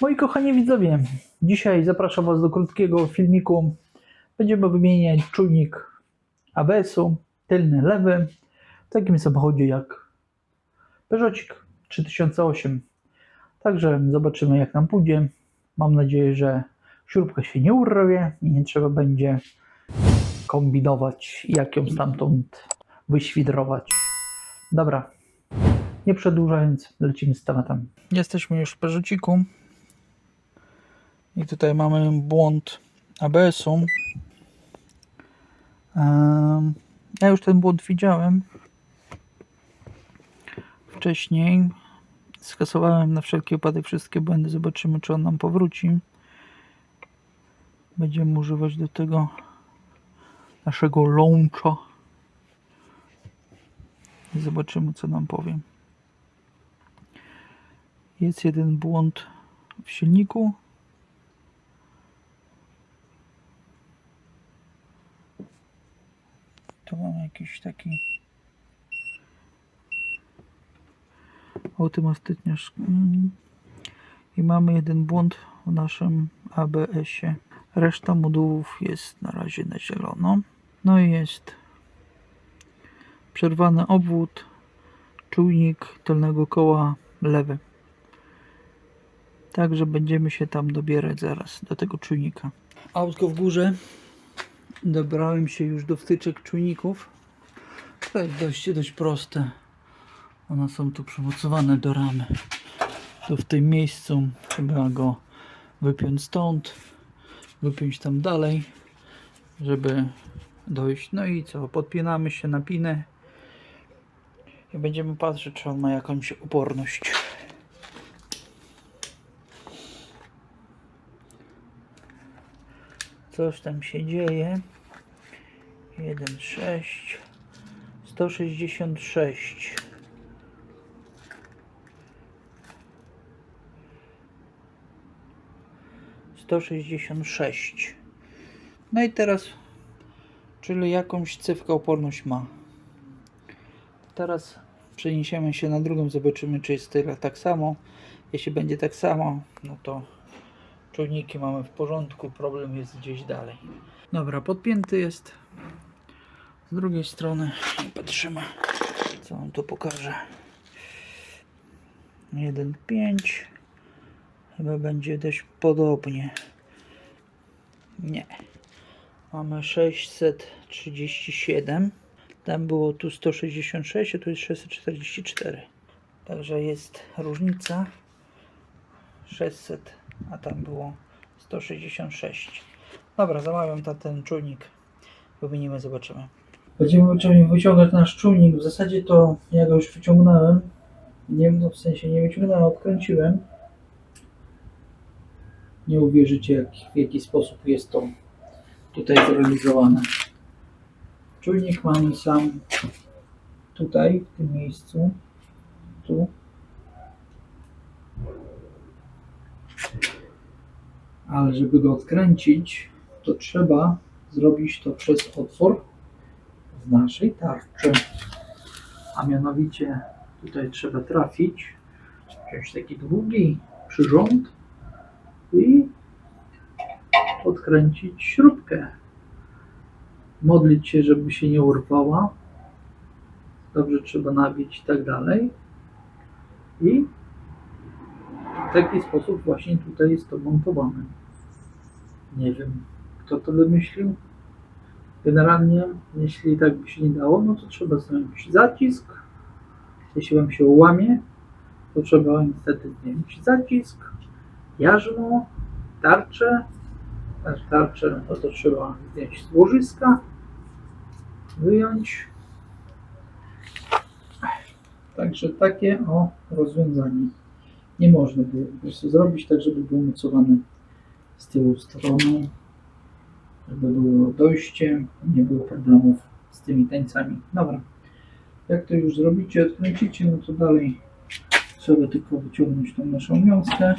Moi kochani widzowie, dzisiaj zapraszam Was do krótkiego filmiku. Będziemy wymieniać czujnik ABS-u, tylny, lewy, w takim samochodzie jak Peugeotik 3008. Także zobaczymy jak nam pójdzie. Mam nadzieję, że śrubka się nie urwie i nie trzeba będzie kombinować, jak ją stamtąd wyświdrować. Dobra, nie przedłużając, lecimy z tematem. Jesteśmy już w Peugeotiku. I tutaj mamy błąd ABS-u. Ja już ten błąd widziałem wcześniej. Skasowałem na wszelki wypadek wszystkie błędy. Zobaczymy, czy on nam powróci. Będziemy używać do tego naszego launcha. Zobaczymy, co nam powie. Jest jeden błąd w silniku. Tu mamy jakiś taki automatyczny szk- mm. i mamy jeden błąd w naszym ABS-ie. Reszta modułów jest na razie na zielono. No i jest przerwany obwód, czujnik tylnego koła lewy. Także będziemy się tam dobierać zaraz do tego czujnika. Autko w górze. Dobrałem się już do wtyczek czujników. To jest dość, dość proste. One są tu przymocowane do ramy. Tu w tym miejscu trzeba go wypiąć stąd, wypiąć tam dalej, żeby dojść. No i co? Podpinamy się na pinę i będziemy patrzeć, czy on ma jakąś uporność. Coś tam się dzieje. 1,6 166 166 No i teraz czyli jakąś cewkę oporność ma. Teraz przeniesiemy się na drugą, zobaczymy czy jest tyle tak samo. Jeśli będzie tak samo, no to czujniki mamy w porządku, problem jest gdzieś dalej. Dobra, podpięty jest. Z drugiej strony patrzymy, co on tu pokaże. 1.5 chyba będzie dość podobnie. Nie. Mamy 637. Tam było tu 166, a tu jest 644. Także jest różnica. 600, a tam było 166. Dobra, zamawiam ta, ten czujnik. Wymienimy, zobaczymy. Będziemy wycią- wyciągać nasz czujnik. W zasadzie to ja go już wyciągnąłem. Nie no, w sensie nie wyciągnąłem, odkręciłem. Nie uwierzycie, jak, w jaki sposób jest to tutaj zrealizowane. Czujnik mamy sam tutaj, w tym miejscu. Tu. Ale żeby go odkręcić, to trzeba zrobić to przez otwór w naszej tarczy. A mianowicie tutaj trzeba trafić, wziąć taki długi przyrząd i odkręcić śrubkę. Modlić się, żeby się nie urwała. Dobrze trzeba nabić i tak dalej. I w taki sposób właśnie tutaj jest to montowane. Nie wiem, kto to wymyślił. Generalnie, jeśli tak by się nie dało, no to trzeba zdjąć zacisk. Jeśli Wam się ułamie, to trzeba niestety zdjąć zacisk, jarzmo, tarczę. Tarczę, no to trzeba zdjąć z łożyska, wyjąć. Także takie o rozwiązanie. Nie można było po prostu zrobić tak, żeby był mocowany z tyłu stroną żeby było dojście, nie było problemów z tymi tańcami. Dobra, jak to już zrobicie, odkręcicie, no to dalej trzeba tylko wyciągnąć tą naszą wiązkę.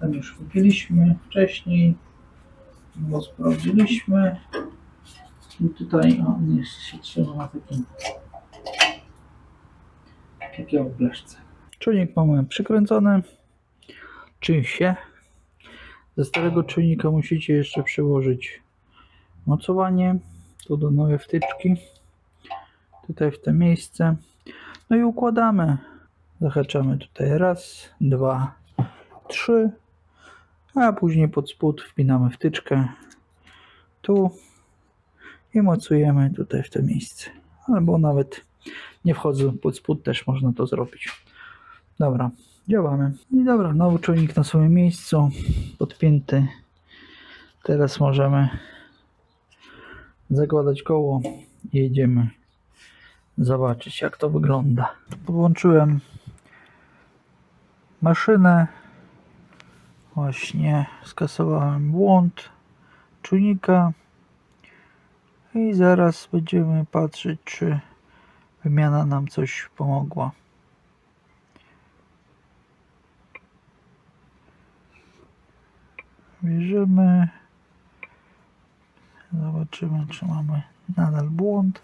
Tam już kupiliśmy wcześniej, bo sprawdziliśmy. I tutaj on jest, się trzyma na takim takiej oblaszce. Czujnik mamy przykręcony. Czy się. Ze starego czujnika musicie jeszcze przełożyć mocowanie. Tu do nowej wtyczki. Tutaj w to miejsce. No i układamy. Zahaczamy tutaj raz, dwa, trzy. A później pod spód wpinamy wtyczkę. Tu. I mocujemy tutaj w to miejsce. Albo nawet nie wchodzę pod spód, też można to zrobić. Dobra, działamy. I dobra, nowy czujnik na swoim miejscu, podpięty. Teraz możemy zakładać koło i jedziemy zobaczyć jak to wygląda. Podłączyłem maszynę. Właśnie skasowałem błąd czujnika i zaraz będziemy patrzeć czy wymiana nam coś pomogła. Bierzemy. Zobaczymy, czy mamy nadal błąd.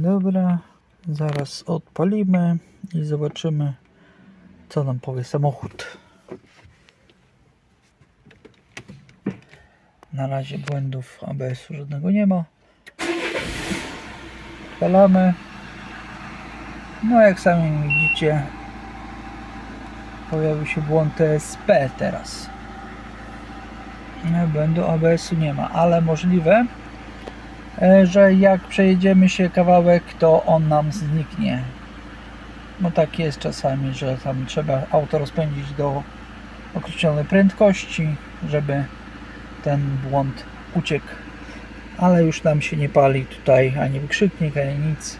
Dobra, zaraz odpalimy i zobaczymy, co nam powie samochód. Na razie błędów ABS-u żadnego nie ma. Odpalamy. No jak sami widzicie, pojawił się błąd TSP teraz. No, Błędu ABS-u nie ma, ale możliwe, e, że jak przejedziemy się kawałek, to on nam zniknie. No tak jest czasami, że tam trzeba auto rozpędzić do określonej prędkości, żeby ten błąd uciekł. Ale już nam się nie pali tutaj ani wykrzyknik, ani nic.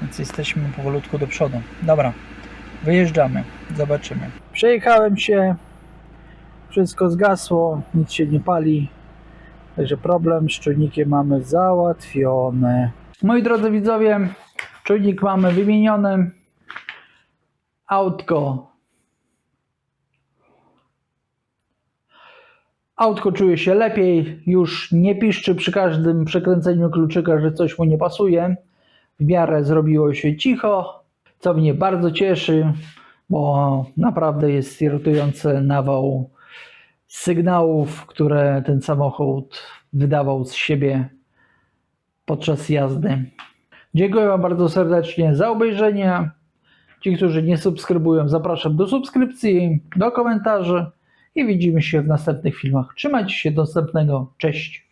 Więc jesteśmy powolutku do przodu. Dobra, wyjeżdżamy, zobaczymy. Przejechałem się, wszystko zgasło, nic się nie pali. Także problem z czujnikiem mamy załatwiony. Moi drodzy widzowie, czujnik mamy wymieniony. Autko. Autko czuje się lepiej, już nie piszczy przy każdym przekręceniu kluczyka, że coś mu nie pasuje. W miarę zrobiło się cicho, co mnie bardzo cieszy, bo naprawdę jest irytujący nawał sygnałów, które ten samochód wydawał z siebie podczas jazdy. Dziękuję Wam bardzo serdecznie za obejrzenie. Ci, którzy nie subskrybują, zapraszam do subskrypcji, do komentarzy i widzimy się w następnych filmach. Trzymajcie się, do następnego. Cześć!